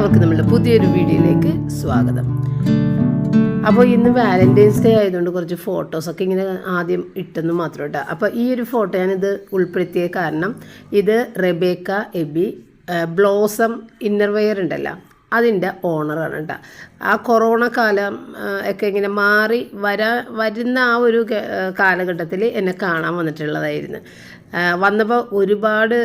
എല്ലാവർക്കും നമ്മുടെ പുതിയൊരു വീഡിയോയിലേക്ക് സ്വാഗതം. അപ്പോൾ ഇന്ന് വാലന്റൈൻസ് ഡേ ആയതുകൊണ്ട് കുറച്ച് ഫോട്ടോസൊക്കെ ഇങ്ങനെ ആദ്യം ഇട്ടെന്ന് മാത്രം കേട്ടോ അപ്പോൾ ഈ ഒരു ഫോട്ടോ ഞാനിത് ഉൾപ്പെടുത്തിയ കാരണം ഇത് റെബേക്ക എബി ബ്ലോസം ഇന്നർവെയർ ഉണ്ടല്ലോ. അതിന്റെ ഓണറാണ് കേട്ടോ. ആ കൊറോണ കാലം ഒക്കെ ഇങ്ങനെ മാറി വരാ വരുന്ന ആ ഒരു കാലഘട്ടത്തിൽ എന്നെ കാണാൻ വന്നിട്ടുള്ളതായിരുന്നു. വന്നപ്പോൾ ഒരുപാട്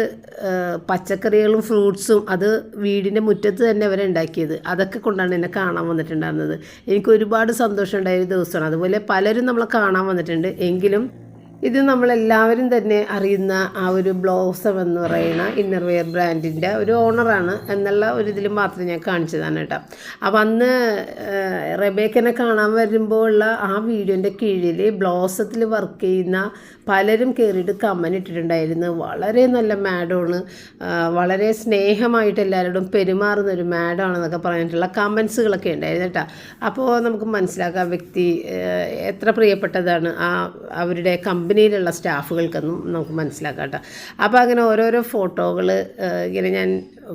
പച്ചക്കറികളും ഫ്രൂട്ട്സും അത് വീടിന്റെ മുറ്റത്ത് തന്നെ അവരെ ഉണ്ടാക്കിയത്. അതൊക്കെ കൊണ്ടാണ് എന്നെ കാണാൻ വന്നിട്ടുണ്ടായിരുന്നത്. എനിക്ക് ഒരുപാട് സന്തോഷം ഉണ്ടായ ഒരു ദിവസമാണ്. അതുപോലെ പലരും നമ്മളെ കാണാൻ വന്നിട്ടുണ്ട്. എങ്കിലും ഇത് നമ്മളെല്ലാവരും തന്നെ അറിയുന്ന ആ ഒരു ബ്ലോസം എന്ന് പറയുന്ന ഇന്നർവെയർ ബ്രാൻഡിന്റെ ഒരു ഓണറാണ് എന്നുള്ള ഒരു ഇതിൽ മാത്രം ഞാൻ കാണിച്ചതാണ് കേട്ടോ. അപ്പം അന്ന് റബേക്കനെ കാണാൻ വരുമ്പോൾ ഉള്ള ആ വീഡിയോന്റെ കീഴിൽ ബ്ലൗസത്തിൽ വർക്ക് ചെയ്യുന്ന പലരും കയറിയിട്ട് കമ്മൻ ഇട്ടിട്ടുണ്ടായിരുന്നു. വളരെ നല്ല മാഡമാണ് വളരെ സ്നേഹമായിട്ട് എല്ലാവരോടും പെരുമാറുന്ന ഒരു മാഡമാണെന്നൊക്കെ പറഞ്ഞിട്ടുള്ള കമൻസുകളൊക്കെ ഉണ്ടായിരുന്നു കേട്ടോ. അപ്പോൾ നമുക്ക് മനസ്സിലാക്കാം വ്യക്തി എത്ര പ്രിയപ്പെട്ടതാണ് ആ അവരുടെ കമ്പനിയിലുള്ള സ്റ്റാഫുകൾക്കൊന്നും നമുക്ക് മനസ്സിലാക്കാം കേട്ടോ. അപ്പോൾ അങ്ങനെ ഓരോരോ ഫോട്ടോകൾ ഇങ്ങനെ ഞാൻ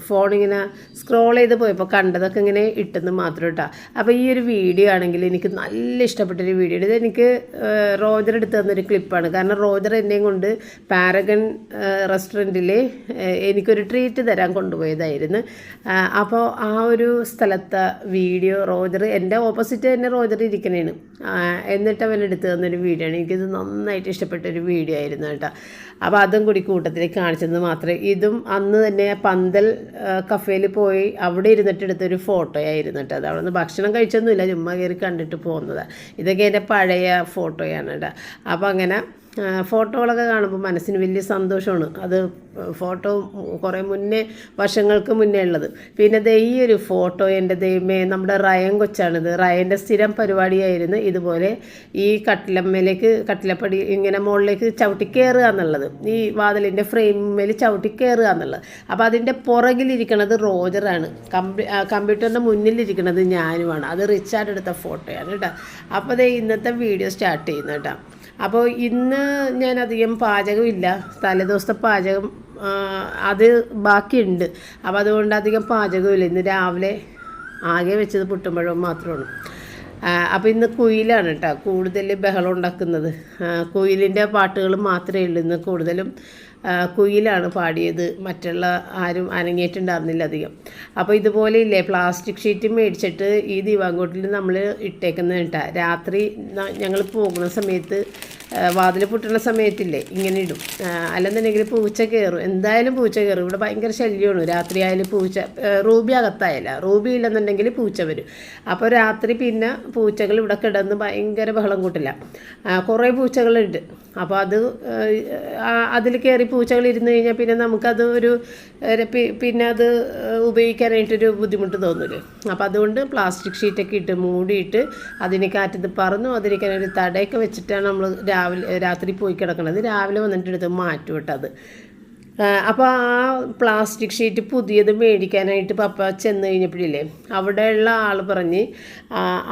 ഫോണിങ്ങനെ സ്ക്രോൾ ചെയ്ത് പോയപ്പോൾ കണ്ടതൊക്കെ ഇങ്ങനെ ഇട്ടെന്ന് മാത്രം കേട്ടോ അപ്പോൾ ഈ ഒരു വീഡിയോ ആണെങ്കിൽ എനിക്ക് നല്ല ഇഷ്ടപ്പെട്ടൊരു വീഡിയോ ഇത് എനിക്ക് റോജർ എടുത്ത് തന്നൊരു ക്ലിപ്പാണ് കാരണം റോജർ എന്നെയും കൊണ്ട് പാരഗൺ റെസ്റ്റോറന്റിൽ എനിക്കൊരു ട്രീറ്റ് തരാൻ കൊണ്ടുപോയതായിരുന്നു. അപ്പോൾ ആ ഒരു സ്ഥലത്തെ വീഡിയോ റോജർ എന്റെ ഓപ്പോസിറ്റ് തന്നെ റോജർ ഇരിക്കണേണ്. എന്നിട്ട് അവൻ എടുത്ത് തന്നൊരു വീഡിയോ ആണ്. എനിക്കിത് നന്നായിട്ട് ഇഷ്ടപ്പെട്ട ഒരു വീഡിയോ ആയിരുന്നു കേട്ടോ. അപ്പോൾ അതും കൂടി കൂട്ടത്തിൽ കാണിച്ചത് മാത്രമേ ഇതും അന്ന് തന്നെ പന്തൽ കഫേയിൽ പോയി അവിടെ ഇരുന്നിട്ട് എടുത്തൊരു ഫോട്ടോ ആയിരുന്നു കേട്ടോ അത് അവിടെ നിന്ന് ഭക്ഷണം കഴിച്ചൊന്നുമില്ല ചുമ്മാ കയറി കണ്ടിട്ട് പോകുന്നതാണ് ഇതൊക്കെ എന്റെ പഴയ ഫോട്ടോയാണ് കേട്ടോ അപ്പോൾ അങ്ങനെ ഫോട്ടോകളൊക്കെ കാണുമ്പോൾ മനസ്സിന് വലിയ സന്തോഷമാണ്. അത് ഫോട്ടോ കുറേ മുന്നേ വർഷങ്ങൾക്ക് മുന്നേ ഉള്ളത്. പിന്നെ ദേ ഈ ഒരു ഫോട്ടോ എന്റെ ദൈവമേ നമ്മുടെ റയൻ കൊച്ചാണിത്. റയന്റെ സ്ഥിരം പരിപാടിയായിരുന്നു ഇതുപോലെ ഈ കട്ടിലമ്മയിലേക്ക് കട്ടിലപ്പടി ഇങ്ങനെ മുകളിലേക്ക് ചവിട്ടി കയറുക എന്നുള്ളത്. ഈ വാതിലിന്റെ ഫ്രെയിമിൽ ചവിട്ടി കയറുക എന്നുള്ളത്. അപ്പോൾ അതിന്റെ പുറകിലിരിക്കണത് റോജറാണ്. കമ്പ്യൂ കമ്പ്യൂട്ടറിന്റെ മുന്നിലിരിക്കണത് ഞാനുമാണ്. അത് റിച്ചാർഡ് എടുത്ത ഫോട്ടോയാണ് കേട്ടോ. അപ്പോൾ ദേ ഇന്നത്തെ വീഡിയോ സ്റ്റാർട്ട് ചെയ്യുന്നു കേട്ടോ. അപ്പോൾ ഇന്ന് ഞാൻ അധികം പാചകമില്ല. തലേദിവസത്തെ പാചകം അത് ബാക്കിയുണ്ട്. അപ്പോൾ അതുകൊണ്ട് അധികം പാചകമില്ല. ഇന്ന് രാവിലെ ആകെ വെച്ചത് പുട്ടുമ്പഴവും മാത്രമാണ്. അപ്പോൾ ഇന്ന് കുയിലാണ് കേട്ടോ കൂടുതൽ ബഹളം ഉണ്ടാക്കുന്നത്. കുയിലിന്റെ പാട്ടുകൾ മാത്രമേ ഉള്ളൂ. ഇന്ന് കൂടുതലും കുയിലാണ് പാടിയത്. മറ്റുള്ള ആരും അനങ്ങിയിട്ടുണ്ടായിരുന്നില്ല അധികം. അപ്പോൾ ഇതുപോലെ ഇല്ലേ പ്ലാസ്റ്റിക് ഷീറ്റ് മേടിച്ചിട്ട് ഈ ദിവാങ്കോട്ടിൽ നമ്മൾ ഇട്ടേക്കുന്നത് കേട്ടോ രാത്രി ഞങ്ങൾ പോകുന്ന സമയത്ത് വാതിൽ പൊട്ടുന്ന സമയത്തില്ലേ ഇങ്ങനെ ഇടും. അല്ലെന്നുണ്ടെങ്കിൽ പൂച്ച കയറും. എന്തായാലും പൂച്ച കയറും. ഇവിടെ ഭയങ്കര ശല്യമാണ്. രാത്രി ആയാലും പൂച്ച റൂബി അകത്തായല്ല റൂബി ഇല്ലെന്നുണ്ടെങ്കിൽ പൂച്ച വരും. അപ്പോൾ രാത്രി പിന്നെ പൂച്ചകൾ ഇവിടെ കിടന്ന് ഭയങ്കര ബഹളം കൂട്ടില്ല കുറേ പൂച്ചകളുണ്ട്. അപ്പോൾ അത് അതിൽ കയറി പൂച്ചകൾ ഇരുന്ന് കഴിഞ്ഞാൽ പിന്നെ നമുക്കത് ഒരു പിന്നെ അത് ഉപയോഗിക്കാനായിട്ടൊരു ബുദ്ധിമുട്ട് തോന്നില്ലേ അപ്പോൾ അതുകൊണ്ട് പ്ലാസ്റ്റിക് ഷീറ്റൊക്കെ ഇട്ട് മൂടിയിട്ട് അതിന് കാറ്റത്ത് പറന്നു അതിരിക്കാൻ ഒരു തടയൊക്കെ വെച്ചിട്ടാണ് നമ്മൾ രാവിലെ രാത്രി പോയി കിടക്കുന്നത് രാവിലെ വന്നിട്ട് എടുത്ത് മാറ്റും അത്. അപ്പോൾ ആ പ്ലാസ്റ്റിക് ഷീറ്റ് പുതിയത് മേടിക്കാനായിട്ട് പപ്പ ചെന്ന് കഴിഞ്ഞപ്പോഴില്ലേ അവിടെയുള്ള ആൾ പറഞ്ഞ്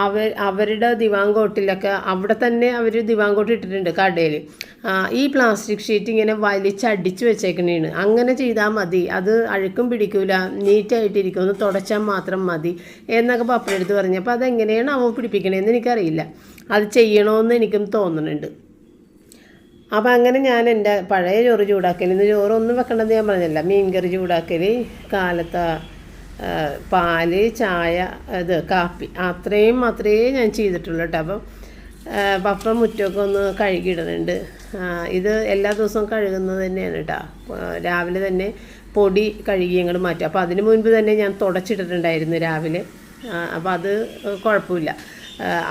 അവർ അവരുടെ ദിവാങ്കോട്ടിലൊക്കെ അവിടെ തന്നെ അവർ ദിവാങ്കോട്ട് ഇട്ടിട്ടുണ്ട് കടയിൽ ഈ പ്ലാസ്റ്റിക് ഷീറ്റ് ഇങ്ങനെ വലിച്ചടിച്ച് വെച്ചേക്കണേണ്. അങ്ങനെ ചെയ്താൽ മതി. അത് അഴുക്കും പിടിക്കൂല. നീറ്റായിട്ടിരിക്കും ഒന്ന് തുടച്ചാൽ മാത്രം മതി എന്നൊക്കെ പപ്പയുടെ അടുത്ത് പറഞ്ഞു. അപ്പോൾ അതെങ്ങനെയാണ് അവൻ പിടിപ്പിക്കണേന്ന് എനിക്കറിയില്ല. അത് ചെയ്യണമെന്ന് എനിക്കും തോന്നുന്നുണ്ട് അപ്പോൾ അങ്ങനെ ഞാൻ എന്റെ പഴയ ചോറ് ചൂടാക്കൽ ഇന്ന് ചോറൊന്നും വെക്കണമെന്ന് ഞാൻ പറഞ്ഞില്ല. മീൻകറി ചൂടാക്കൽ കാലത്ത് പാൽ ചായ ഇത് കാപ്പി. അത്രയും മാത്രമേ ഞാൻ ചെയ്തിട്ടുള്ളൂ കേട്ടോ. അപ്പം പപ്പം മുറ്റമൊക്കെ ഒന്ന് കഴുകിയിടുന്നുണ്ട്. ഇത് എല്ലാ ദിവസവും കഴുകുന്നത് തന്നെയാണ് കേട്ടോ. രാവിലെ തന്നെ പൊടി കഴുകി അങ്ങോട്ട് മാറ്റും. അപ്പോൾ അതിന് മുൻപ് തന്നെ ഞാൻ തുടച്ചിട്ടിട്ടുണ്ടായിരുന്നു രാവിലെ. അപ്പോൾ അത് കുഴപ്പമില്ല.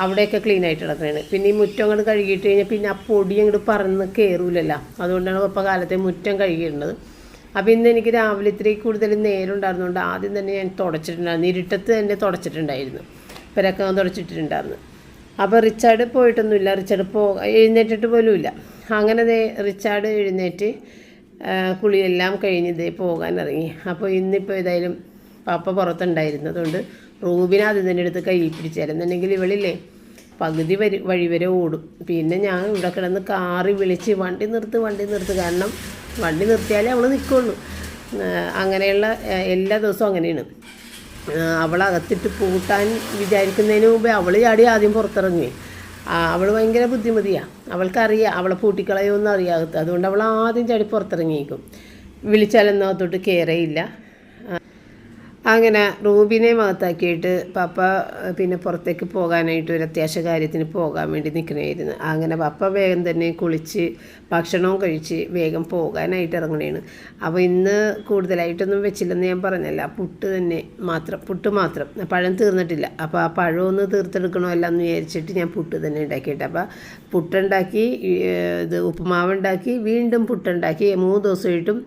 അവിടെയൊക്കെ ക്ലീൻ ആയിട്ട് കിടക്കുകയാണ് പിന്നെ ഈ മുറ്റം അങ്ങോട്ട് കഴുകിയിട്ട് കഴിഞ്ഞാൽ പിന്നെ ആ പൊടി അങ്ങോട്ട് പറന്ന് കയറൂലല്ലോ അതുകൊണ്ടാണ് ഇപ്പോൾ കാലത്തെ മുറ്റം കഴുകിയിട്ടുള്ളത് അപ്പോൾ ഇന്ന് എനിക്ക് രാവിലെ ഇത്രയും കൂടുതൽ നേരം ഉണ്ടായിരുന്നതുകൊണ്ട് ആദ്യം തന്നെ ഞാൻ തുടച്ചിട്ടുണ്ടായിരുന്നു. ഇരുട്ടത്ത് തന്നെ തുടച്ചിട്ടുണ്ടായിരുന്നു. പെരക്കം തുടച്ചിട്ടുണ്ടായിരുന്നു അപ്പോൾ റിച്ചാർഡ് പോയിട്ടൊന്നുമില്ല. റിച്ചാർഡ് പോ എഴുന്നേറ്റിട്ട് പോലുമില്ല. അങ്ങനെ റിച്ചാർഡ് എഴുന്നേറ്റ് കുളിയെല്ലാം കഴിഞ്ഞ് ഇതേ പോകാൻ ഇറങ്ങി. അപ്പോൾ ഇന്നിപ്പോൾ ഏതായാലും പാപ്പ പുറത്തുണ്ടായിരുന്നു അതുകൊണ്ട് റൂബിനെ ആദ്യം തന്നെ എടുത്ത് കൈ പിടിച്ചായിരുന്നുണ്ടെങ്കിൽ ഇവളില്ലേ പകുതി വരി വഴി വരെ ഓടും. പിന്നെ ഞാൻ ഇവിടെ കിടന്ന് കാറി വിളിച്ച് വണ്ടി നിർത്ത് വണ്ടി നിർത്ത്. കാരണം വണ്ടി നിർത്തിയാലേ അവൾ നിൽക്കുള്ളൂ അങ്ങനെയുള്ള എല്ലാ ദിവസവും അങ്ങനെയാണ്. അവളകത്തിട്ട് പൂട്ടാൻ വിചാരിക്കുന്നതിന് മുമ്പേ അവൾ ചാടി ആദ്യം പുറത്തിറങ്ങി അവൾ ഭയങ്കര ബുദ്ധിമതിയാണ് അവൾക്കറിയാം അവളെ പൂട്ടിക്കളയുമെന്ന് അറിയാത്ത അതുകൊണ്ട് അവൾ ആദ്യം ചാടി പുറത്തിറങ്ങിയേക്കും. വിളിച്ചാലൊന്നും അകത്തോട്ട് കയറയില്ല അങ്ങനെ റൂബിനെ മകത്താക്കിയിട്ട് പപ്പ പിന്നെ പുറത്തേക്ക് പോകാനായിട്ട് ഒരു അത്യാവശ്യ കാര്യത്തിന് പോകാൻ വേണ്ടി നിൽക്കണമായിരുന്നു അങ്ങനെ പപ്പ വേഗം തന്നെ കുളിച്ച് ഭക്ഷണവും കഴിച്ച് വേഗം പോകാനായിട്ട് ഇറങ്ങണേണ്. അപ്പോൾ ഇന്ന് കൂടുതലായിട്ടൊന്നും വെച്ചില്ലെന്ന് ഞാൻ പറഞ്ഞല്ല പുട്ട് തന്നെ മാത്രം പുട്ട് മാത്രം. പഴം തീർന്നിട്ടില്ല. അപ്പോൾ ആ പഴമൊന്ന് തീർത്തെടുക്കണോ അല്ല എന്ന് വിചാരിച്ചിട്ട് ഞാൻ പുട്ട് തന്നെ ഉണ്ടാക്കിയിട്ട് അപ്പോൾ പുട്ടുണ്ടാക്കി ഇത് ഉപ്പുമാവുണ്ടാക്കി വീണ്ടും പുട്ടുണ്ടാക്കി മൂന്ന് ദിവസമായിട്ടും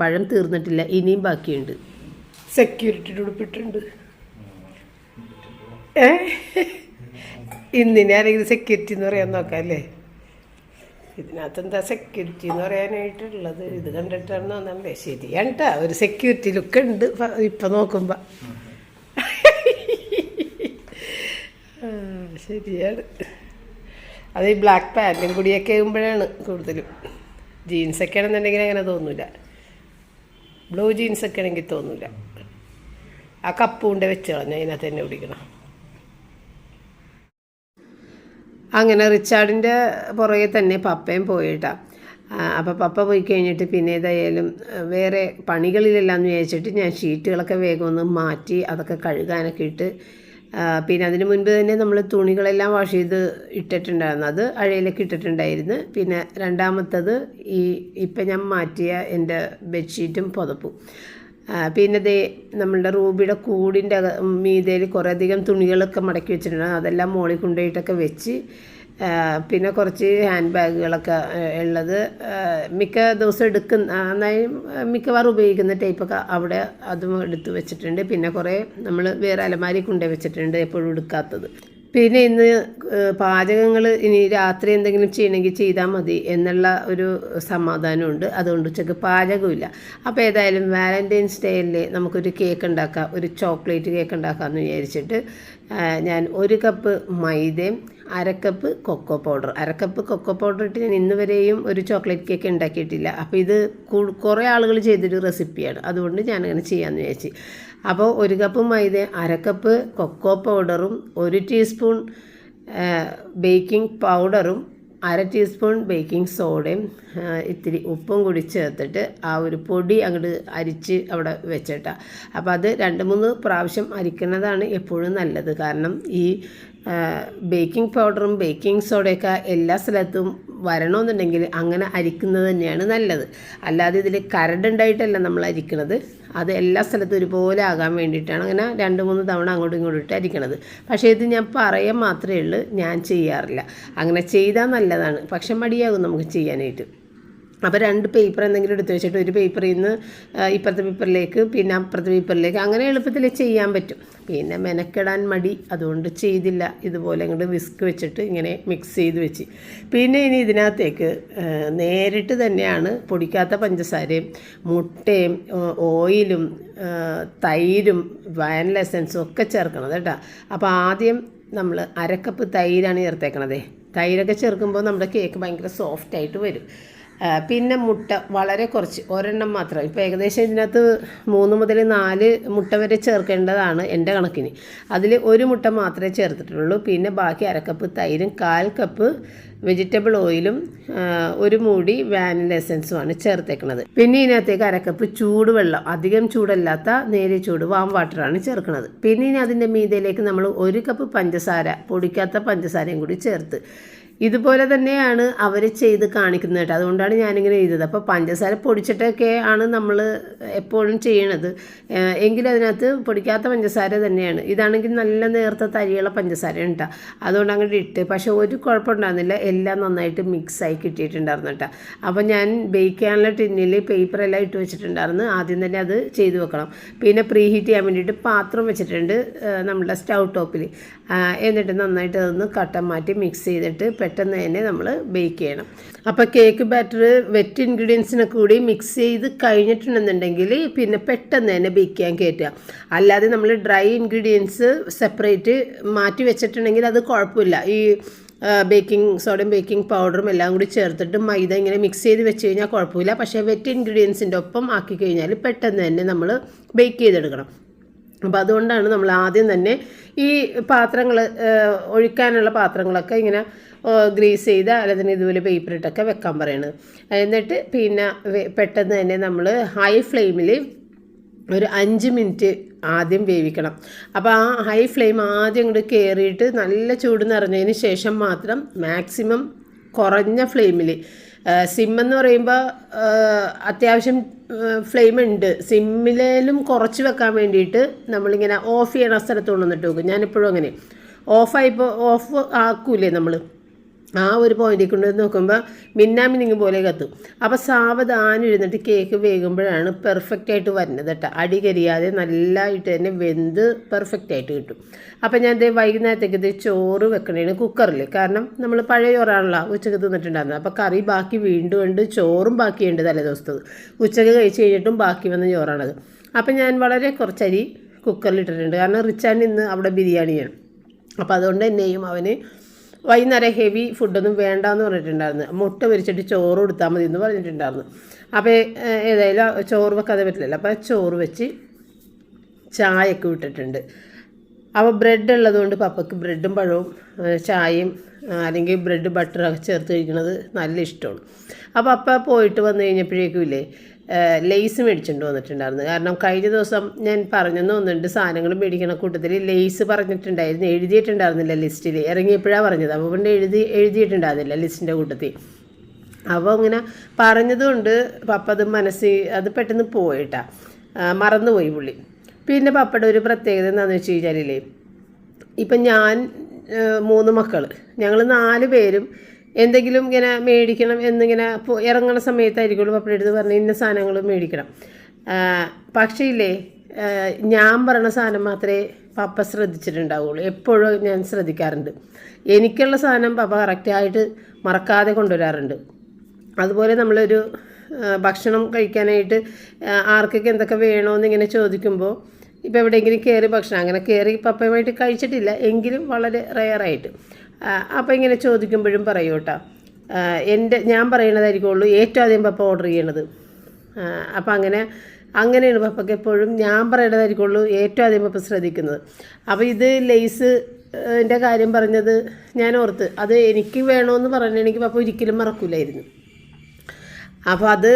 പഴം തീർന്നിട്ടില്ല ഇനിയും ബാക്കിയുണ്ട്. സെക്യൂരിറ്റിയുടെ ഉടുപ്പിട്ടുണ്ട് ഏ? ഇന്നിനെ ആരെങ്കിലും സെക്യൂരിറ്റി എന്ന് പറയാൻ നോക്കാം അല്ലേ ഇതിനകത്ത് എന്താ സെക്യൂരിറ്റി എന്ന് പറയാനായിട്ടുള്ളത്? ഇത് കണ്ടിട്ടാണ് തോന്നണ്ടേ? ശരിയാണ് കേട്ടോ ഒരു സെക്യൂരിറ്റി ലുക്ക് ഉണ്ട്. ഇപ്പം നോക്കുമ്പോൾ ശരിയാണ്. അത് ഈ ബ്ലാക്ക് പാന്റും കൂടിയൊക്കെ ആകുമ്പോഴാണ് കൂടുതലും. ജീൻസൊക്കെ ആണെന്നുണ്ടെങ്കിൽ അങ്ങനെ തോന്നില്ല ബ്ലൂ ജീൻസൊക്കെ ആണെങ്കിൽ തോന്നില്ല ആ കപ്പ് കൊണ്ട് വെച്ച് കളഞ്ഞ അതിനകത്ത് തന്നെ കുടിക്കണം. അങ്ങനെ റിച്ചാർഡിന്റെ പുറകെ തന്നെ പപ്പയും പോയിട്ടാണ് അപ്പോൾ പപ്പ പോയി കഴിഞ്ഞിട്ട് പിന്നെ ഏതായാലും വേറെ പണികളിലെല്ലാം എന്ന് വിചാരിച്ചിട്ട് ഞാൻ ഷീറ്റുകളൊക്കെ വേഗം ഒന്ന് മാറ്റി അതൊക്കെ കഴുകാനൊക്കെ ഇട്ട് പിന്നെ അതിന് മുൻപ് തന്നെ നമ്മൾ തുണികളെല്ലാം വാഷ് ചെയ്ത് ഇട്ടിട്ടുണ്ടായിരുന്നു. അത് അഴയിലൊക്കെ ഇട്ടിട്ടുണ്ടായിരുന്നു. പിന്നെ രണ്ടാമത്തത് ഈ ഇപ്പം ഞാൻ മാറ്റിയ എന്റെ ബെഡ്ഷീറ്റും പുതപ്പും. പിന്നെ ദേ നമ്മളുടെ റൂബിയുടെ കൂടിന്റെ മീതയിൽ കുറേ അധികം തുണികളൊക്കെ മടക്കി വെച്ചിട്ടുണ്ട്. അതെല്ലാം മോളിൽ കൊണ്ടുപോയിട്ടൊക്കെ വെച്ച് പിന്നെ കുറച്ച് ഹാൻഡ് ബാഗുകളൊക്കെ ഉള്ളത്. മിക്ക ദിവസം എടുക്കുന്ന നന്നായി മിക്കവാറും ഉപയോഗിക്കുന്ന ടൈപ്പൊക്കെ അവിടെ അതും എടുത്ത് വെച്ചിട്ടുണ്ട്. പിന്നെ കുറേ നമ്മൾ വേറെ അലമാരി കൊണ്ടുപോയി വെച്ചിട്ടുണ്ട് എപ്പോഴും എടുക്കാത്തത്. പിന്നെ ഇന്ന് പാചകങ്ങൾ ഇനി രാത്രി എന്തെങ്കിലും ചെയ്യണമെങ്കിൽ ചെയ്താൽ മതി എന്നുള്ള ഒരു സമാധാനമുണ്ട്. അതുകൊണ്ട് ഉച്ചയ്ക്ക് പാചകമില്ല അപ്പോൾ ഏതായാലും വാലന്റൈൻസ് ഡേയിൽ നമുക്കൊരു കേക്ക് ഉണ്ടാക്കാം. ഒരു ചോക്ലേറ്റ് കേക്ക് ഉണ്ടാക്കാമെന്ന് വിചാരിച്ചിട്ട് ഞാൻ ഒരു കപ്പ് മൈദയും അരക്കപ്പ് കൊക്കോ പൗഡർ അരക്കപ്പ് കൊക്കോ പൗഡർ ഇട്ട് ഞാൻ ഇന്ന് വരെയും ഒരു ചോക്ലേറ്റ് കേക്ക് ഉണ്ടാക്കിയിട്ടില്ല. അപ്പോൾ ഇത് കുറേ ആളുകൾ ചെയ്തൊരു റെസിപ്പിയാണ് അതുകൊണ്ട് ഞാനങ്ങനെ ചെയ്യാമെന്ന് വിചാരിച്ചു. അപ്പോൾ ഒരു കപ്പ് മൈദ അരക്കപ്പ് കൊക്കോ പൗഡറും ഒരു ടീസ്പൂൺ ബേക്കിംഗ് പൗഡറും അര ടീസ്പൂൺ ബേക്കിംഗ് സോഡയും ഇത്തിരി ഉപ്പും കൂടി ചേർത്തിട്ട് ആ ഒരു പൊടി അങ്ങോട്ട് അരിച്ച് അവിടെ വെച്ചിട്ടാണ് അപ്പോൾ അത് രണ്ട് മൂന്ന് പ്രാവശ്യം അരിക്കുന്നതാണ് എപ്പോഴും നല്ലത്. കാരണം ഈ ബേക്കിംഗ് പൗഡറും ബേക്കിംഗ് സോഡയൊക്കെ എല്ലാ സ്ഥലത്തും വരണമെന്നുണ്ടെങ്കിൽ അങ്ങനെ അരിക്കുന്നത് തന്നെയാണ് നല്ലത്. അല്ലാതെ ഇതിൽ കരടുണ്ടായിട്ടല്ല നമ്മൾ അരിക്കണത്. അത് എല്ലാ സ്ഥലത്തും ഒരുപോലെ ആകാൻ വേണ്ടിയിട്ടാണ് അങ്ങനെ രണ്ട് മൂന്ന് തവണ അങ്ങോട്ടും ഇങ്ങോട്ടും ഇട്ട് അരിക്കണത്. പക്ഷേ ഇത് ഞാൻ പറയാൻ മാത്രമേ ഉള്ളൂ ഞാൻ ചെയ്യാറില്ല. അങ്ങനെ ചെയ്താൽ നല്ലതാണ്. പക്ഷെ മടിയാകും നമുക്ക് ചെയ്യാനായിട്ട്. അപ്പോൾ രണ്ട് പേപ്പർ എന്തെങ്കിലും എടുത്തു വെച്ചിട്ട് ഒരു പേപ്പറിൽ നിന്ന് ഇപ്പുറത്തെ പേപ്പറിലേക്ക് പിന്നെ അപ്പുറത്തെ പേപ്പറിലേക്ക് അങ്ങനെ എളുപ്പത്തിൽ ചെയ്യാൻ പറ്റും. പിന്നെ മെനക്കെടാൻ മടി അതുകൊണ്ട് ചെയ്തില്ല. ഇതുപോലെ അങ്ങോട്ട് വിസ്ക് വെച്ചിട്ട് ഇങ്ങനെ മിക്സ് ചെയ്ത് വെച്ച്. പിന്നെ ഇനി ഇതിനകത്തേക്ക് നേരിട്ട് തന്നെയാണ് പൊടിക്കാത്ത പഞ്ചസാരയും മുട്ടയും ഓയിലും തൈരും വാനില എസൻസും ഒക്കെ ചേർക്കണം കേട്ടോ. അപ്പോൾ ആദ്യം നമ്മൾ അരക്കപ്പ് തൈരാണ് ചേർത്തേക്കണത്. തൈരൊക്കെ ചേർക്കുമ്പോൾ നമ്മുടെ കേക്ക് ഭയങ്കര സോഫ്റ്റായിട്ട് വരും. പിന്നെ മുട്ട വളരെ കുറച്ച് ഒരെണ്ണം മാത്രം. ഇപ്പോൾ ഏകദേശം ഇതിനകത്ത് മൂന്ന് മുതൽ നാല് മുട്ട വരെ ചേർക്കേണ്ടതാണ് എന്റെ കണക്കിന്. അതിൽ ഒരു മുട്ട മാത്രമേ ചേർത്തിട്ടുള്ളൂ. പിന്നെ ബാക്കി അരക്കപ്പ് തൈരും കാൽ കപ്പ് വെജിറ്റബിൾ ഓയിലും ഒരു മൂടി വാനില എസൻസുമാണ് ചേർത്തേക്കുന്നത് പിന്നെ ഇതിനകത്തേക്ക് അരക്കപ്പ് ചൂടുവെള്ളം അധികം ചൂടല്ലാത്ത നേരിയ ചൂട് വാം വാട്ടറാണ് ചേർക്കുന്നത് പിന്നെ ഇനി അതിന്റെ മീതയിലേക്ക് നമ്മൾ ഒരു കപ്പ് പഞ്ചസാര പൊടിക്കാത്ത പഞ്ചസാരയും കൂടി ചേർത്ത് ഇതുപോലെ തന്നെയാണ് അവർ ചെയ്ത് കാണിക്കുന്നത് കേട്ടോ. അതുകൊണ്ടാണ് ഞാനിങ്ങനെ എഴുതിയത്. അപ്പോൾ പഞ്ചസാര പൊടിച്ചിട്ടൊക്കെ ആണ് നമ്മൾ എപ്പോഴും ചെയ്യണത്. എങ്കിലും അതിനകത്ത് പൊടിക്കാത്ത പഞ്ചസാര തന്നെയാണ്. ഇതാണെങ്കിൽ നല്ല നേർത്ത തരിയുള്ള പഞ്ചസാര കേട്ടോ. അതുകൊണ്ട് അങ്ങോട്ട് ഇട്ട്. പക്ഷേ ഒരു കുഴപ്പമുണ്ടായിരുന്നില്ല. എല്ലാം നന്നായിട്ട് മിക്സായി കിട്ടിയിട്ടുണ്ടായിരുന്നു കേട്ടോ. അപ്പോൾ ഞാൻ ബേക്ക് ചെയ്യാനുള്ള ടിന്നിൽ പേപ്പറെല്ലാം ഇട്ട് വെച്ചിട്ടുണ്ടായിരുന്നു. ആദ്യം തന്നെ അത് ചെയ്ത് വെക്കണം. പിന്നെ പ്രീ ഹീറ്റ് ചെയ്യാൻ വേണ്ടിയിട്ട് പാത്രം വെച്ചിട്ടുണ്ട് നമ്മുടെ സ്റ്റൗ ടോപ്പിൽ എന്നിട്ട് നന്നായിട്ട് അതൊന്ന് കട്ടൻ മാറ്റി മിക്സ് ചെയ്തിട്ട് പെട്ടെന്ന് തന്നെ നമ്മൾ ബേക്ക് ചെയ്യണം. അപ്പോൾ കേക്ക് ബാറ്റർ വെറ്റ് ഇൻഗ്രീഡിയൻസിനെ കൂടി മിക്സ് ചെയ്ത് കഴിഞ്ഞിട്ടുണ്ടെന്നുണ്ടെങ്കിൽ പിന്നെ പെട്ടെന്ന് തന്നെ ബേക്ക് ചെയ്യാൻ കയറ്റുക അല്ലാതെ നമ്മൾ ഡ്രൈ ഇൻഗ്രീഡിയൻസ് സെപ്പറേറ്റ് മാറ്റി വെച്ചിട്ടുണ്ടെങ്കിൽ അത് കുഴപ്പമില്ല. ഈ ബേക്കിംഗ് സോഡയും ബേക്കിംഗ് പൗഡറും എല്ലാം കൂടി ചേർത്തിട്ട് മൈദ ഇങ്ങനെ മിക്സ് ചെയ്ത് വെച്ച് കഴിഞ്ഞാൽ കുഴപ്പമില്ല. പക്ഷേ വെറ്റ് ഇൻഗ്രീഡിയൻസിന്റെ ഒപ്പം ആക്കി കഴിഞ്ഞാൽ പെട്ടെന്ന് തന്നെ നമ്മൾ ബേക്ക് ചെയ്തെടുക്കണം. അപ്പോൾ അതുകൊണ്ടാണ് നമ്മൾ ആദ്യം തന്നെ ഈ പാത്രങ്ങൾ ഒഴിക്കാനുള്ള പാത്രങ്ങളൊക്കെ ഇങ്ങനെ ഗ്രീസ് ചെയ്ത് അല്ലെങ്കിൽ ഇതുപോലെ പേപ്പർ ഇട്ടൊക്കെ വെക്കാൻ പറയണത് എന്നിട്ട് പിന്നെ പെട്ടെന്ന് തന്നെ നമ്മൾ ഹൈ ഫ്ലെയിമിൽ ഒരു അഞ്ച് മിനിറ്റ് ആദ്യം വേവിക്കണം. അപ്പോൾ ആ ഹൈ ഫ്ലെയിം ആദ്യം ഇങ്ങോട്ട് കയറിയിട്ട് നല്ല ചൂട് നിറഞ്ഞതിന് ശേഷം മാത്രം മാക്സിമം കുറഞ്ഞ ഫ്ലെയിമിൽ സിമ്മെന്ന് പറയുമ്പോൾ അത്യാവശ്യം ഫ്ലെയിം ഉണ്ട്. സിമ്മിലേലും കുറച്ച് വെക്കാൻ വേണ്ടിയിട്ട് നമ്മളിങ്ങനെ ഓഫ് ചെയ്യണ സ്ഥലത്ത് കൊണ്ടുവന്നിട്ട് വെക്കും. ഞാനിപ്പോഴും അങ്ങനെ. ഓഫായിപ്പോൾ ഓഫ് ആക്കൂലേ നമ്മൾ ആ ഒരു പോയിന്റിൽ കൊണ്ട് നോക്കുമ്പോൾ മിന്നാമിനിങ് പോലെ കത്തും. അപ്പോൾ സാവധാനം ഇരുന്നിട്ട് കേക്ക് വേകുമ്പോഴാണ് പെർഫെക്റ്റ് ആയിട്ട് വരുന്നത് കേട്ടോ അടി കരിയാതെ നല്ലതായിട്ട് തന്നെ വെന്ത് പെർഫെക്റ്റ് ആയിട്ട് കിട്ടും. അപ്പോൾ ഞാൻ ദേ വൈകുന്നേരത്തേക്ക് ഇത് ചോറ് വെക്കണേന് കുക്കറിൽ കാരണം നമ്മൾ പഴയ ചോറാണല്ലോ ഉച്ചയ്ക്ക് തിന്നിട്ടുണ്ടായിരുന്നത്. അപ്പോൾ കറി ബാക്കി വീണ്ടും ഉണ്ട് ചോറും ബാക്കിയുണ്ട് തലേ ദിവസത്തത്. ഉച്ചയ്ക്ക് കഴിച്ച് കഴിഞ്ഞിട്ടും ബാക്കി വന്ന ചോറാണത്. അപ്പോൾ ഞാൻ വളരെ കുറച്ചരി കുക്കറിൽ ഇട്ടിട്ടുണ്ട്. കാരണം റിച്ചാൻ ഇന്ന് അവിടെ ബിരിയാണിയാണ്. അപ്പോൾ അതുകൊണ്ട് തന്നെയും അവന് വൈകുന്നേരം ഹെവി ഫുഡൊന്നും വേണ്ടാന്ന് പറഞ്ഞിട്ടുണ്ടായിരുന്നു. മുട്ട പൊരിച്ചിട്ട് ചോറ് കൊടുത്താൽ മതി എന്ന് പറഞ്ഞിട്ടുണ്ടായിരുന്നു. അപ്പോൾ ഏതായാലും ചോറ് വെക്കാതെ പറ്റില്ലല്ലോ. അപ്പോൾ ചോറ് വെച്ച് ചായയൊക്കെ വിട്ടിട്ടുണ്ട് അപ്പോൾ ബ്രെഡ് ഉള്ളതുകൊണ്ട് പപ്പയ്ക്ക് ബ്രെഡും പഴവും ചായയും അല്ലെങ്കിൽ ബ്രെഡ് ബട്ടറൊക്കെ ചേർത്ത് കഴിക്കുന്നത് നല്ല ഇഷ്ടമാണ്. അപ്പോൾ അപ്പ പോയിട്ട് വന്നു കഴിഞ്ഞപ്പോഴേക്കും ഇല്ലേ ലെയ്സ് മേടിച്ചുകൊണ്ട് വന്നിട്ടുണ്ടായിരുന്നു. കാരണം കഴിഞ്ഞ ദിവസം ഞാൻ പറഞ്ഞെന്ന് തോന്നുന്നുണ്ട് സാധനങ്ങൾ മേടിക്കണ കൂട്ടത്തിൽ ലെയ്സ് പറഞ്ഞിട്ടുണ്ടായിരുന്നു. എഴുതിയിട്ടുണ്ടായിരുന്നില്ല ലിസ്റ്റിൽ ഇറങ്ങിയപ്പോഴാണ് പറഞ്ഞത്. അപ്പോൾ പിന്നെ എഴുതി എഴുതിയിട്ടുണ്ടായിരുന്നില്ല ലിസ്റ്റിന്റെ കൂട്ടത്തിൽ. അപ്പോൾ ഇങ്ങനെ പറഞ്ഞതുകൊണ്ട് പപ്പ അത് മനസ്സിൽ അത് പെട്ടെന്ന് പോയിട്ടാ. മറന്നുപോയി പുള്ളി. പിന്നെ പപ്പയുടെ ഒരു പ്രത്യേകത എന്താണെന്ന് വെച്ച് കഴിഞ്ഞാലില്ലേ ഇപ്പം ഞാൻ മൂന്ന് മക്കൾ ഞങ്ങൾ നാല് പേരും എന്തെങ്കിലും ഇങ്ങനെ മേടിക്കണം എന്നിങ്ങനെ ഇറങ്ങുന്ന സമയത്തായിരിക്കുള്ളൂ പപ്പയുടെ അടുത്ത് പറഞ്ഞ് ഇന്ന സാധനങ്ങൾ മേടിക്കണം. പക്ഷേ ഇല്ലേ ഞാൻ പറഞ്ഞ സാധനം മാത്രമേ പപ്പ ശ്രദ്ധിച്ചിട്ടുണ്ടാവുള്ളൂ. എപ്പോഴും ഞാൻ ശ്രദ്ധിക്കാറുണ്ട്. എനിക്കുള്ള സാധനം പപ്പ കറക്റ്റായിട്ട് മറക്കാതെ കൊണ്ടുവരാറുണ്ട്. അതുപോലെ നമ്മളൊരു ഭക്ഷണം കഴിക്കാനായിട്ട് ആർക്കൊക്കെ എന്തൊക്കെ വേണമെന്ന് ഇങ്ങനെ ചോദിക്കുമ്പോൾ ഇപ്പോൾ എവിടെയെങ്കിലും കയറി ഭക്ഷണം അങ്ങനെ കയറി പപ്പയുമായിട്ട് കഴിച്ചിട്ടില്ല. എങ്കിലും വളരെ റെയറായിട്ട് അപ്പോൾ ഇങ്ങനെ ചോദിക്കുമ്പോഴും പറയൂ കേട്ടോ. എന്റെ ഞാൻ പറയണതായിരിക്കുള്ളൂ ഏറ്റവും ആദ്യം പപ്പ ഓർഡർ ചെയ്യണത്. അപ്പം അങ്ങനെ അങ്ങനെയാണ് പപ്പയ്ക്ക് എപ്പോഴും ഞാൻ പറയണതായിരിക്കുള്ളൂ ഏറ്റവും ആദ്യം പപ്പ ശ്രദ്ധിക്കുന്നത്. അപ്പോൾ ഇത് ലേസ് എന്റെ കാര്യം പറഞ്ഞത് ഞാൻ ഓർത്ത്. അത് എനിക്ക് വേണമെന്ന് പറഞ്ഞിട്ടുണ്ടെങ്കിൽ പപ്പ ഒരിക്കലും മറക്കില്ലായിരുന്നു അപ്പോൾ അത്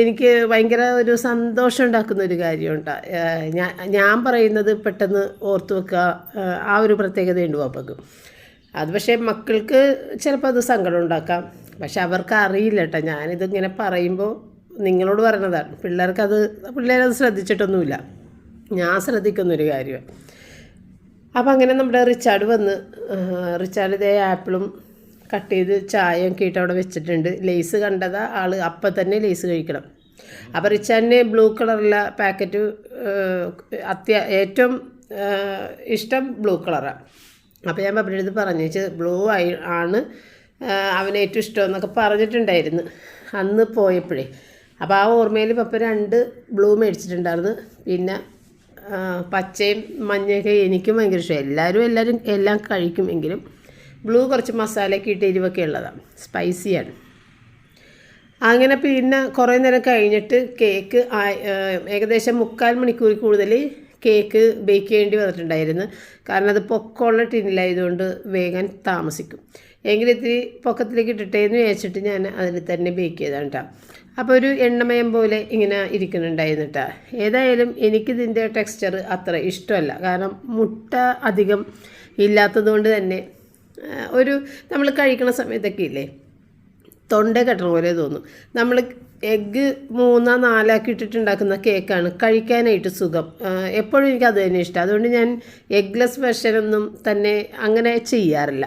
എനിക്ക് ഭയങ്കര ഒരു സന്തോഷം ഉണ്ടാക്കുന്ന ഒരു കാര്യമുണ്ട്. ഞാൻ ഞാൻ പറയുന്നത് പെട്ടെന്ന് ഓർത്ത് വെക്കുക ആ ഒരു പ്രത്യേകതയുണ്ട് പപ്പക്ക്. അത് പക്ഷേ മക്കൾക്ക് ചിലപ്പോൾ അത് സങ്കടം ഉണ്ടാക്കാം. പക്ഷെ അവർക്ക് അറിയില്ല കേട്ടോ. ഞാനിതിങ്ങനെ പറയുമ്പോൾ നിങ്ങളോട് പറഞ്ഞതാണ് പിള്ളേർക്കത് പിള്ളേരത് ശ്രദ്ധിച്ചിട്ടൊന്നുമില്ല. ഞാൻ ശ്രദ്ധിക്കുന്നൊരു കാര്യമാണ്. അപ്പോൾ അങ്ങനെ നമ്മുടെ റിച്ചാർഡ് വന്ന് റിച്ചാർഡ് ഇതേ ആപ്പിളും കട്ട് ചെയ്ത് ചായയും ഒക്കെ ഇട്ട് അവിടെ വെച്ചിട്ടുണ്ട്. ലേസ് കണ്ടതാ ആൾ അപ്പം തന്നെ ലേസ് കഴിക്കണം. അപ്പോൾ റിച്ചാർഡിന് ബ്ലൂ കളറുള്ള പാക്കറ്റ് അത്യ ഏറ്റവും ഇഷ്ടം ബ്ലൂ കളറാണ്. അപ്പോൾ ഞാൻ പബ്ലിയുടെ അടുത്ത് പറഞ്ഞു വെച്ചാൽ ബ്ലൂ ആയി ആണ് അവന് ഏറ്റവും ഇഷ്ടം എന്നൊക്കെ പറഞ്ഞിട്ടുണ്ടായിരുന്നു അന്ന് പോയപ്പോഴേ. അപ്പോൾ ആ ഓർമ്മയിൽ പപ്പ രണ്ട് ബ്ലൂ മേടിച്ചിട്ടുണ്ടായിരുന്നു. പിന്നെ പച്ചയും മഞ്ഞയൊക്കെ എനിക്കും ഭയങ്കര ഇഷ്ടം. എല്ലാവരും എല്ലാവരും എല്ലാം കഴിക്കുമെങ്കിലും ബ്ലൂ കുറച്ച് മസാലയൊക്കെ ഇട്ട് എരിവൊക്കെ ഉള്ളതാണ് സ്പൈസിയാണ് അങ്ങനെ പിന്നെ കുറേ നേരം കഴിഞ്ഞിട്ട് കേക്ക് ഏകദേശം മുക്കാൽ മണിക്കൂർ കൂടുതൽ കേക്ക് ബേക്ക് ചെയ്യേണ്ടി വന്നിട്ടുണ്ടായിരുന്നു. കാരണം അത് പൊക്കമുള്ള ടിന്നിലായതുകൊണ്ട് വേഗം താമസിക്കും. എങ്കിലും ഇത്തിരി പൊക്കത്തിലേക്ക് ഇട്ടിട്ടേന്ന് വിചാരിച്ചിട്ട് ഞാൻ അതിൽ തന്നെ ബേക്ക് ചെയ്താണ് കേട്ടോ അപ്പോൾ ഒരു എണ്ണമയം പോലെ ഇങ്ങനെ ഇരിക്കുന്നുണ്ടായിരുന്നു കേട്ടോ ഏതായാലും എനിക്കിതിന്റെ ടെക്സ്ചർ അത്ര ഇഷ്ടമല്ല. കാരണം മുട്ട അധികം ഇല്ലാത്തതുകൊണ്ട് തന്നെ ഒരു നമ്മൾ കഴിക്കണ സമയത്തൊക്കെ ഇല്ലേ തൊണ്ട കെട്ടണ പോലെ തോന്നും. നമ്മൾ എഗ്ഗ് മൂന്നോ നാലാക്കി ഇട്ടിട്ടുണ്ടാക്കുന്ന കേക്കാണ്. കഴിക്കാനായിട്ട് സുഖം. എപ്പോഴും എനിക്ക് അത് തന്നെ ഇഷ്ടം. അതുകൊണ്ട് ഞാൻ എഗ്ലെസ് വെർഷനൊന്നും തന്നെ അങ്ങനെ ചെയ്യാറില്ല.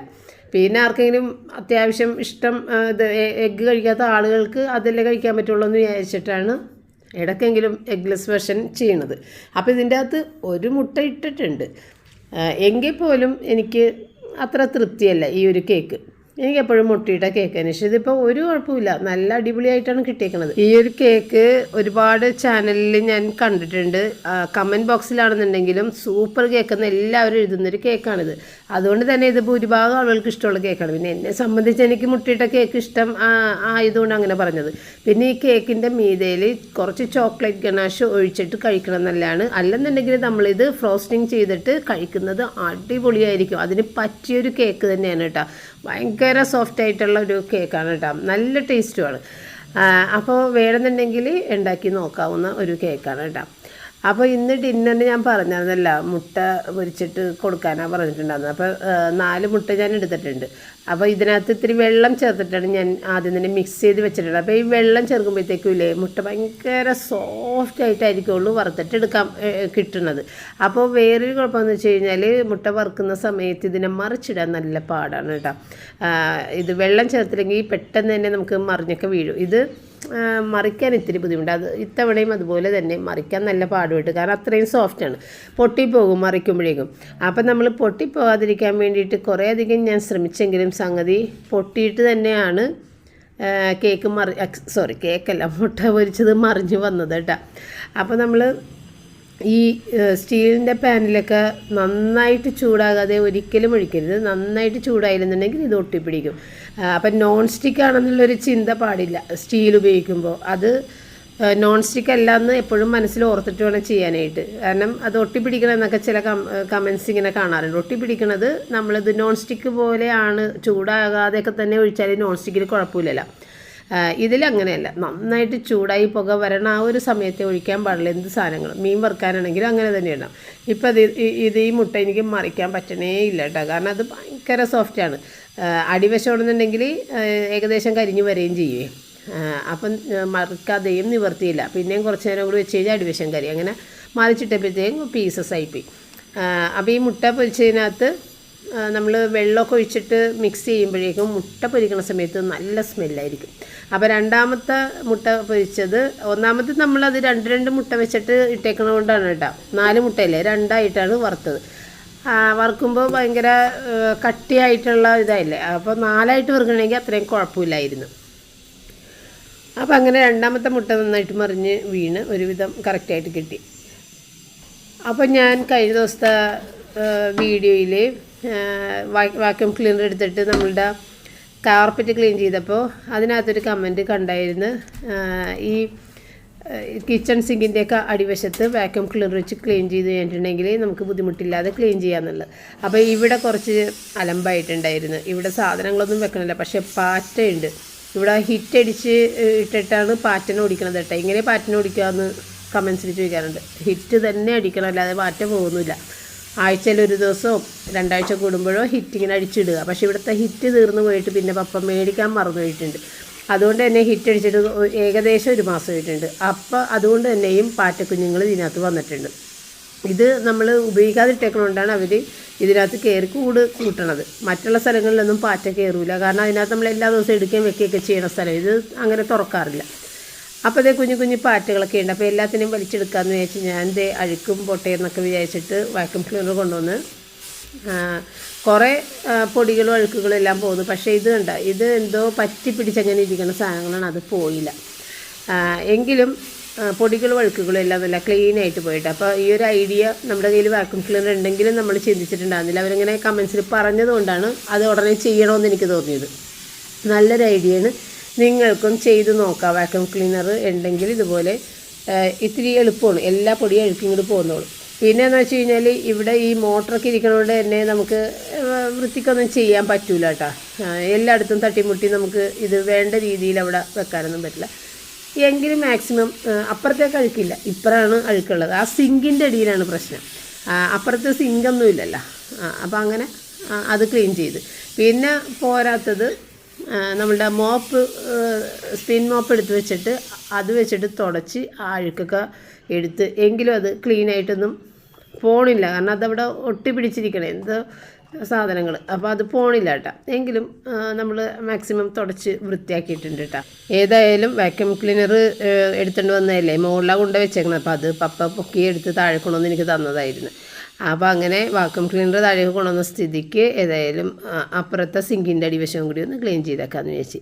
പിന്നെ ആർക്കെങ്കിലും അത്യാവശ്യം ഇഷ്ടം ഇത് എഗ്ഗ് കഴിക്കാത്ത ആളുകൾക്ക് അതല്ലേ കഴിക്കാൻ പറ്റുള്ളൂ എന്ന് വിചാരിച്ചിട്ടാണ് ഇടയ്ക്കെങ്കിലും എഗ്ലെസ് വെർഷൻ ചെയ്യണത്. അപ്പോൾ ഇതിന്റെ അകത്ത് ഒരു മുട്ട ഇട്ടിട്ടുണ്ട്. എങ്കിൽ പോലും എനിക്ക് അത്ര തൃപ്തിയല്ല ഈ ഒരു കേക്ക്. എനിക്ക് എപ്പോഴും മുട്ടിയിട്ട കേക്കാണ്. പക്ഷേ ഇതിപ്പോൾ ഒരു കുഴപ്പമില്ല. നല്ല അടിപൊളിയായിട്ടാണ് കിട്ടിയേക്കുന്നത് ഈ ഒരു കേക്ക് ഒരുപാട് ചാനലിൽ ഞാൻ കണ്ടിട്ടുണ്ട്. കമന്റ് ബോക്സിലാണെന്നുണ്ടെങ്കിലും സൂപ്പർ കേക്ക് എന്ന് എല്ലാവരും എഴുതുന്നൊരു കേക്കാണിത്. അതുകൊണ്ട് തന്നെ ഇത് ഭൂരിഭാഗം ആളുകൾക്ക് ഇഷ്ടമുള്ള കേക്കാണ്. പിന്നെ എന്നെ സംബന്ധിച്ച് എനിക്ക് മുട്ടിയിട്ട കേക്ക് ഇഷ്ടം ആയതുകൊണ്ട് അങ്ങനെ പറഞ്ഞത്. പിന്നെ ഈ കേക്കിന്റെ മീതയിൽ കുറച്ച് ചോക്ലേറ്റ് ഗണാഷ് ഒഴിച്ചിട്ട് കഴിക്കണം എന്നല്ലാണ് അല്ലെന്നുണ്ടെങ്കിൽ നമ്മളിത് ഫ്രോസ്റ്റിംഗ് ചെയ്തിട്ട് കഴിക്കുന്നത് അടിപൊളിയായിരിക്കും. അതിന് പറ്റിയൊരു കേക്ക് തന്നെയാണ് കേട്ടോ. ഭയങ്കര സോഫ്റ്റ് ആയിട്ടുള്ള ഒരു കേക്കാണ് കേട്ടോ. നല്ല ടേസ്റ്റുമാണ് അപ്പോൾ വേണമെന്നുണ്ടെങ്കിൽ ഉണ്ടാക്കി നോക്കാവുന്ന ഒരു കേക്കാണ് കേട്ടോ. അപ്പോൾ ഇന്ന് ഡിന്നറിന് ഞാൻ പറഞ്ഞിരുന്നല്ല മുട്ട പൊരിച്ചിട്ട് കൊടുക്കാനാണ് പറഞ്ഞിട്ടുണ്ടായിരുന്നത്. അപ്പോൾ നാല് മുട്ട ഞാൻ എടുത്തിട്ടുണ്ട്. അപ്പോൾ ഇതിനകത്ത് ഇത്തിരി വെള്ളം ചേർത്തിട്ടാണ് ഞാൻ ആദ്യം തന്നെ മിക്സ് ചെയ്ത് വെച്ചിട്ടുണ്ട് അപ്പോൾ ഈ വെള്ളം ചേർക്കുമ്പോഴത്തേക്കും ഇല്ലേ മുട്ട ഭയങ്കര സോഫ്റ്റ് ആയിട്ടായിരിക്കുള്ളൂ വറുത്തിട്ട് എടുക്കാൻ കിട്ടുന്നത്. അപ്പോൾ വേറൊരു കുഴപ്പമെന്ന് വെച്ച് കഴിഞ്ഞാൽ മുട്ട വറുക്കുന്ന സമയത്ത് ഇതിനെ മറിച്ചിടാൻ നല്ല പാടാണ് കേട്ടോ. ഇത് വെള്ളം ചേർത്തില്ലെങ്കിൽ പെട്ടെന്ന് തന്നെ നമുക്ക് മറിഞ്ഞൊക്കെ വീഴും. ഇത് മറിക്കാൻ ഇത്തിരി ബുദ്ധിമുട്ട്. അത് ഇത്തവണയും അതുപോലെ തന്നെ മറിക്കാൻ നല്ല പാടുപെട്ട്. കാരണം അത്രയും സോഫ്റ്റാണ് പൊട്ടിപ്പോകും മറിക്കുമ്പോഴേക്കും. അപ്പം നമ്മൾ പൊട്ടിപ്പോകാതിരിക്കാൻ വേണ്ടിയിട്ട് കുറേയധികം ഞാൻ ശ്രമിച്ചെങ്കിലും സംഗതി പൊട്ടിയിട്ട് തന്നെയാണ് കേക്ക് മറി സോറി കേക്കല്ല മുട്ട പൊരിച്ചത് മറിഞ്ഞു വന്നത് കേട്ടോ. അപ്പോൾ നമ്മൾ ഈ സ്റ്റീലിന്റെ പാനിലൊക്കെ നന്നായിട്ട് ചൂടാകാതെ ഒരിക്കലും ഒഴിക്കരുത്. നന്നായിട്ട് ചൂടായില്ലെന്നുണ്ടെങ്കിൽ ഇത് ഒട്ടിപ്പിടിക്കും. അപ്പം നോൺ സ്റ്റിക്ക് ആണെന്നുള്ളൊരു ചിന്ത പാടില്ല. സ്റ്റീൽ ഉപയോഗിക്കുമ്പോൾ അത് നോൺ സ്റ്റിക്ക് അല്ല എന്ന് എപ്പോഴും മനസ്സിൽ ഓർത്തിട്ട് വേണം ചെയ്യാനായിട്ട്. കാരണം അത് ഒട്ടിപ്പിടിക്കണം എന്നൊക്കെ ചില കമൻസ് ഇങ്ങനെ കാണാറുണ്ട്. ഒട്ടിപ്പിടിക്കണത് നമ്മളിത് നോൺ സ്റ്റിക്ക് പോലെയാണ് ചൂടാകാതെയൊക്കെ തന്നെ ഒഴിച്ചാൽ നോൺ സ്റ്റിക്കിൽ കുഴപ്പമില്ലല്ലോ. ഇതിലങ്ങനെയല്ല. നന്നായിട്ട് ചൂടായി പുക വരണ ആ ഒരു സമയത്തെ ഒഴിക്കാൻ പാടില്ല. എന്ത് സാധനങ്ങൾ മീൻ വറുക്കാനാണെങ്കിലും അങ്ങനെ തന്നെ ഇടണം. ഇപ്പം ഇത് ഈ മുട്ട എനിക്ക് മറിക്കാൻ പറ്റണേ ഇല്ല കേട്ടോ. കാരണം അത് ഭയങ്കര സോഫ്റ്റാണ് അടിവശമാണെന്നുണ്ടെങ്കിൽ ഏകദേശം കരിഞ്ഞു വരികയും ചെയ്യുവേ അപ്പം മറക്കാതെയും നിവർത്തിയില്ല. പിന്നെയും കുറച്ച് നേരം കൂടി വെച്ച് കഴിഞ്ഞാൽ അടിവശം കരി അങ്ങനെ മറിച്ചിട്ടപ്പോഴത്തേക്കും പീസസ് ആയിപ്പോയി അപ്പോൾ ഈ മുട്ട പൊരിച്ചതിനകത്ത് നമ്മൾ വെള്ളമൊക്കെ ഒഴിച്ചിട്ട് മിക്സ് ചെയ്യുമ്പോഴേക്കും മുട്ട പൊരിക്കുന്ന സമയത്ത് നല്ല സ്മെല്ലായിരിക്കും അപ്പോൾ രണ്ടാമത്തെ മുട്ട പൊരിച്ചത് ഒന്നാമത്തെ നമ്മളത് രണ്ട് രണ്ട് മുട്ട വെച്ചിട്ട് ഇട്ടേക്കണ കൊണ്ടാണ് കേട്ടോ. നാല് മുട്ടയില്ലേ രണ്ടായിട്ടാണ് വറുത്തത്. വറുക്കുമ്പോൾ ഭയങ്കര കട്ടിയായിട്ടുള്ള ഇതായില്ലേ? അപ്പോൾ നാലായിട്ട് വറുക്കണമെങ്കിൽ അത്രയും കുഴപ്പമില്ലായിരുന്നു. അപ്പോൾ അങ്ങനെ രണ്ടാമത്തെ മുട്ട നന്നായിട്ട് മറിഞ്ഞ് വീണ് ഒരുവിധം കറക്റ്റായിട്ട് കിട്ടി. അപ്പോൾ ഞാൻ കഴിഞ്ഞ ദിവസത്തെ വീഡിയോയിൽ വാക്യൂം ക്ലീനർ എടുത്തിട്ട് നമ്മളുടെ കാർപ്പറ്റ് ക്ലീൻ ചെയ്തപ്പോൾ അതിനകത്തൊരു കമന്റ് കണ്ടായിരുന്നു. ഈ കിച്ചൺ സിങ്കിന്റെയൊക്കെ അടിവശത്ത് വാക്യൂം ക്ലീനർ വെച്ച് ക്ലീൻ ചെയ്ത് കഴിഞ്ഞിട്ടുണ്ടെങ്കിൽ നമുക്ക് ബുദ്ധിമുട്ടില്ലാതെ ക്ലീൻ ചെയ്യാമെന്നുള്ളത് അപ്പോൾ ഇവിടെ കുറച്ച് അലമ്പായിട്ടുണ്ടായിരുന്നു. ഇവിടെ സാധനങ്ങളൊന്നും വെക്കണില്ല. പക്ഷേ പാറ്റയുണ്ട്. ഇവിടെ ഹിറ്റ് അടിച്ച് ഇട്ടിട്ടാണ് പാറ്റനെ ഓടിക്കണത് കേട്ടോ. ഇങ്ങനെ പാറ്റനെ ഓടിക്കുക എന്ന് കമൻസിൽ ചോദിക്കാറുണ്ട്. ഹിറ്റ് തന്നെ അടിക്കണം അല്ലാതെ പാറ്റ പോകുന്നില്ല. ആഴ്ചയിൽ ഒരു ദിവസവും രണ്ടാഴ്ച കൂടുമ്പോഴോ ഹിറ്റ് ഇങ്ങനെ അടിച്ചിടുക. പക്ഷേ ഇവിടുത്തെ ഹിറ്റ് തീർന്നു പോയിട്ട് പിന്നെ പപ്പ മേടിക്കാൻ മറന്നു പോയിട്ടുണ്ട്. അതുകൊണ്ട് തന്നെ ഹിറ്റ് അടിച്ചിട്ട് ഏകദേശം ഒരു മാസം ആയിട്ടുണ്ട്. അപ്പോൾ അതുകൊണ്ട് തന്നെയും പാറ്റക്കുഞ്ഞുങ്ങൾ ഇതിനകത്ത് വന്നിട്ടുണ്ട്. ഇത് നമ്മൾ ഉപയോഗിക്കാതിട്ടേക്കണോണ്ടാണ് അവർ ഇതിനകത്ത് കയറി കൂട് കൂട്ടണത്. മറ്റുള്ള സ്ഥലങ്ങളിലൊന്നും പാറ്റ കയറൂല. കാരണം അതിനകത്ത് നമ്മൾ എല്ലാ ദിവസവും എടുക്കുകയും വെക്കുകയൊക്കെ ചെയ്യണ സ്ഥലം. ഇത് അങ്ങനെ തുറക്കാറില്ല. അപ്പോൾ അതേ കുഞ്ഞു കുഞ്ഞു പാറ്റകളൊക്കെ ഉണ്ട്. അപ്പോൾ എല്ലാത്തിനെയും വലിച്ചെടുക്കാമെന്ന് വിചാരിച്ച് ഞാൻ ദേ അഴുക്കും പൊട്ടയെന്നൊക്കെ വിചാരിച്ചിട്ട് വാക്യൂം ക്ലീനർ കൊണ്ടുവന്ന് കുറേ പൊടികളും അഴുക്കുകളും എല്ലാം പോകുന്നു പക്ഷേ ഇത് കണ്ട ഇത് എന്തോ പറ്റി പിടിച്ചങ്ങനെ ഇരിക്കുന്ന സാധനങ്ങളാണ്. അത് പോയില്ല. എങ്കിലും പൊടികളും അഴുക്കുകളും എല്ലാം നല്ല ക്ലീൻ ആയിട്ട് പോയിട്ട്. അപ്പോൾ ഈ ഒരു ഐഡിയ നമ്മുടെ കയ്യിൽ വാക്യൂം ക്ലീനർ ഉണ്ടെങ്കിലും നമ്മൾ ചിന്തിച്ചിട്ടുണ്ടായിരുന്നില്ല. അവരിങ്ങനെ കമൻസിൽ പറഞ്ഞതുകൊണ്ടാണ് അത് ഉടനെ ചെയ്യണമെന്ന് എനിക്ക് തോന്നിയത്. നല്ലൊരു ഐഡിയയാണ്. നിങ്ങൾക്കും ചെയ്ത് നോക്കാം. വാക്യൂം ക്ലീനർ ഉണ്ടെങ്കിൽ ഇതുപോലെ ഇത്തിരി എളുപ്പമാണ്. എല്ലാ പൊടിയും അഴുക്കും ഇങ്ങോട്ട് പോകുന്നോളും പിന്നെ എന്ന് വെച്ച് കഴിഞ്ഞാൽ ഇവിടെ ഈ മോട്ടറൊക്കെ ഇരിക്കണോണ്ട് തന്നെ നമുക്ക് വൃത്തിക്കൊന്നും ചെയ്യാൻ പറ്റൂല കേട്ടോ. എല്ലായിടത്തും തട്ടിമുട്ടി നമുക്ക് ഇത് വേണ്ട രീതിയിൽ അവിടെ വെക്കാനൊന്നും പറ്റില്ല. എങ്കിലും മാക്സിമം അപ്പുറത്തേക്ക് അഴുക്കില്ല. ഇപ്പുറമാണ് അഴുക്കുള്ളത്. ആ സിങ്കിന്റെ അടിയിലാണ് പ്രശ്നം. അപ്പുറത്ത് സിങ്കൊന്നും ഇല്ലല്ലോ. അപ്പോൾ അങ്ങനെ അത് ക്ലീൻ ചെയ്ത്. പിന്നെ പോരാത്തത് നമ്മളുടെ മോപ്പ് സ്പിൻ മോപ്പ് എടുത്ത് വെച്ചിട്ട് അത് വെച്ചിട്ട് തുടച്ച് ആ അഴുക്കൊക്കെ എടുത്ത് എങ്കിലും അത് ക്ലീനായിട്ടൊന്നും പോണില്ല. കാരണം അതവിടെ ഒട്ടി പിടിച്ചിരിക്കണേ എന്തോ സാധനങ്ങൾ അപ്പോൾ അത് പോണില്ല കേട്ടോ. എങ്കിലും നമ്മൾ മാക്സിമം തുടച്ച് വൃത്തിയാക്കിയിട്ടുണ്ട് കേട്ടോ. ഏതായാലും വാക്യൂം ക്ലീനർ എടുത്തുകൊണ്ട് വന്നതല്ലേ? മുകളിലാണ് കൊണ്ട് വെച്ചേക്കണം അപ്പോൾ അത് പപ്പ പൊക്കി എടുത്ത് താഴെ കൊണ്ടുവന്ന് എനിക്ക് തന്നതായിരുന്നു. അപ്പോൾ അങ്ങനെ വാക്യൂം ക്ലീനർ താഴേക്ക് കൊണ്ടുവന്ന സ്ഥിതിക്ക് ഏതായാലും അപ്പുറത്തെ സിങ്കിന്റെ അടിവശം കൂടി ഒന്ന് ക്ലീൻ ചെയ്തേക്കാമെന്ന് വിചാരിച്ചു.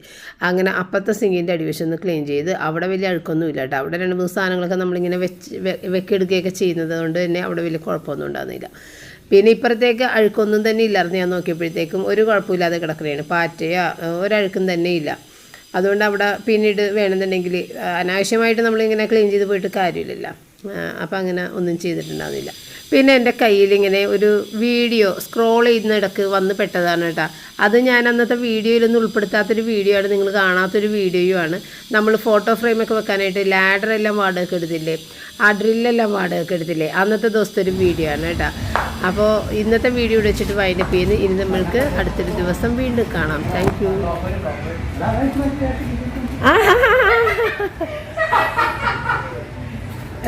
അങ്ങനെ അപ്പുറത്തെ സിങ്കിന്റെ അടിവശം ഒന്ന് ക്ലീൻ ചെയ്ത് അവിടെ വലിയ അഴുക്കൊന്നും ഇല്ല കേട്ടോ. അവിടെ രണ്ട് മൂന്ന് സാധനങ്ങളൊക്കെ നമ്മളിങ്ങനെ വെച്ച് വെക്കെടുക്കുകയൊക്കെ ചെയ്യുന്നത് കൊണ്ട് തന്നെ അവിടെ വലിയ കുഴപ്പമൊന്നും ഉണ്ടാകുന്നില്ല പിന്നെ ഇപ്പുറത്തേക്ക് അഴുക്കൊന്നും തന്നെ ഇല്ലായിരുന്നു ഞാൻ നോക്കിയപ്പോഴത്തേക്കും. ഒരു കുഴപ്പമില്ലാതെ കിടക്കുകയാണ് പാറ്റയോ ഒരഴുക്കും തന്നെ ഇല്ല. അതുകൊണ്ട് അവിടെ പിന്നീട് വേണമെന്നുണ്ടെങ്കിൽ അനാവശ്യമായിട്ട് നമ്മളിങ്ങനെ ക്ലീൻ ചെയ്ത് പോയിട്ട് കാര്യമില്ലല്ലോ. അപ്പം അങ്ങനെ ഒന്നും ചെയ്തിട്ടുണ്ടാകുന്നില്ല പിന്നെ എന്റെ കയ്യിലിങ്ങനെ ഒരു വീഡിയോ സ്ക്രോൾ ചെയ്യുന്നിടക്ക് വന്ന് പെട്ടതാണ് കേട്ടോ. അത് ഞാൻ അന്നത്തെ വീഡിയോയിലൊന്നും ഉൾപ്പെടുത്താത്തൊരു വീഡിയോ ആണ് നിങ്ങൾ കാണാത്തൊരു വീഡിയോ ആണ്. നമ്മൾ ഫോട്ടോ ഫ്രെയിമൊക്കെ വെക്കാനായിട്ട് ലാഡറെല്ലാം വാടകയ്ക്ക് എടുത്തില്ലേ? ആ ഡ്രില്ലെല്ലാം വാടകയ്ക്ക് എടുത്തില്ലേ? അന്നത്തെ ദിവസത്തെ ഒരു വീഡിയോ ആണ് കേട്ടോ. അപ്പോൾ ഇന്നത്തെ വീഡിയോ വെച്ചിട്ട് വൈൻഡപ്പ് ചെയ്യുന്നു. ഇനി നമ്മൾക്ക് അടുത്തൊരു ദിവസം വീണ്ടും കാണാം. താങ്ക് യു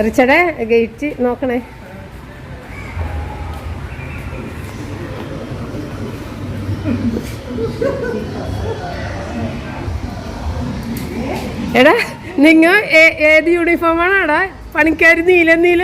റിച്ചടേ ഗേറ്റ് നോക്കണേ. എടാ നിങ്ങൾ ഏത് യൂണിഫോമാണ് എടാ പണിക്കാർ നീല നീല.